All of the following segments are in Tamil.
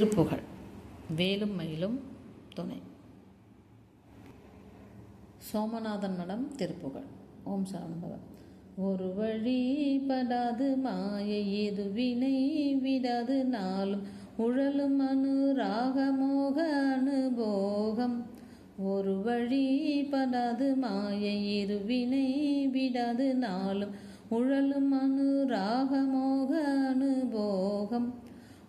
திருப்புகழ் வேலும் மயிலும் துணை. சோமநாதன் மடம் திருப்புகழ் ஓம் சரவணபவன் ஒரு வழிபடாது மாயை இது வினை விடாது நாளும் உழலும் அனுராகமோக அனுபோகம். ஒரு வழிபடாது மாயை இருவினை விடாது நாளும் உழலும் அனுராகமோக அனுபோகம்.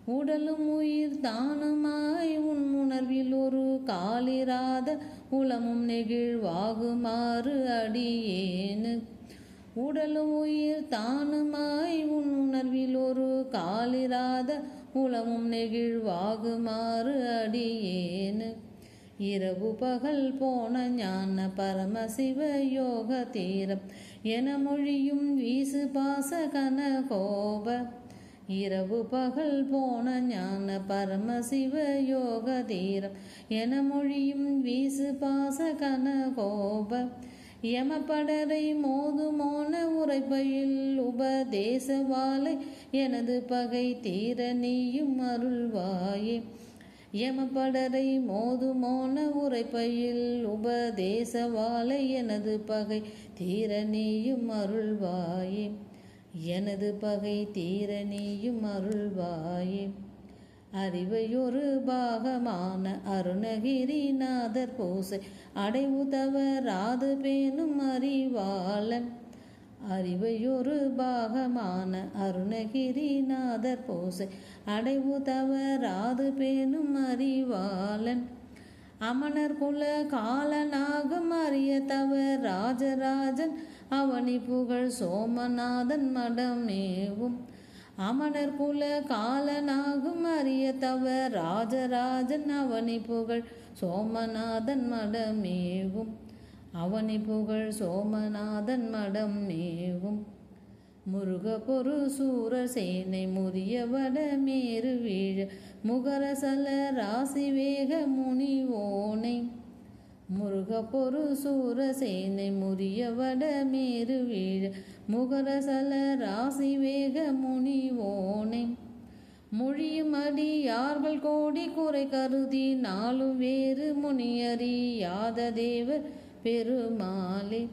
உடலும் உயிர் தானுமாய் உன் உணர்வில் ஒரு காலிராத உளமும் நெகிழ்வாகுமாறு அடியேனு. உடலும் உயிர் தானுமாய் உன் உணர்வில் ஒரு காலிராத உளமும் நெகிழ்வாகுமாறு அடியேனு. இரவு பகல் போன ஞான பரமசிவ யோக தீரம் என மொழியும் வீசு பாச கன கோப இரவு பகல் போன ஞான பரமசிவ யோக தீரம் என மொழியும் வீசு பாச கனகோப யமபடரை மோதுமோன உரைப்பையில் உபதேசவாலை. எனது பகை தீர நீயும் அருள்வாயே. யமபடரை மோதுமோன உரைப்பையில் உபதேசவாலை. எனது பகை தீர நீயும் அருள்வாயே. எனது பகை தீர நீயும் அருள்வாயே. அறிவையொரு பாகமான அருணகிரிநாதர் பூசை அடைவுதவராது பேணும் அறிவாளன். அறிவையொரு பாகமான அருணகிரிநாதர் பூசை அடைவுதவராது பேணும் அறிவாளன். அமணர் குல காலனாகும் அரிய தவ ராஜராஜன் அவனி புகழ் சோமநாதன் மடமேவும் அமணர் குல காலனாகும் அரிய தவ ராஜராஜன் அவனி புகழ் சோமநாதன் மடமேவும் அவனி புகழ் சோமநாதன் மடம் மேவும். முருக பொரு சூர சேனை முறிய வட மேறு வீழ. முகரசல ராசி வேக முனி முருகப்பொரு முருக பொரு சூர சேனை முறிய வடமேரு வீழ முகரசல ராசி வேக முனி ஓனை. மொழியும் அடி யார்கள் கோடி குறை கருதி நாளும் வேறு முனியறியாத தேவர் பெருமாளே.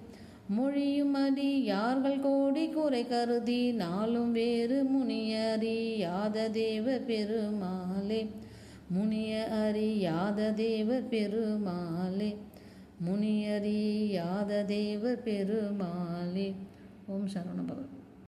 மொழியும் அடி யார்கள் கோடி குறை கருதி நாளும் வேறு முனியறியாத தேவர் பெருமாளே. முனிய அறியாத தேவ பெருமாளே முனியறியாத தேவ பெருமாளே ஓம் சரவண பகவன்.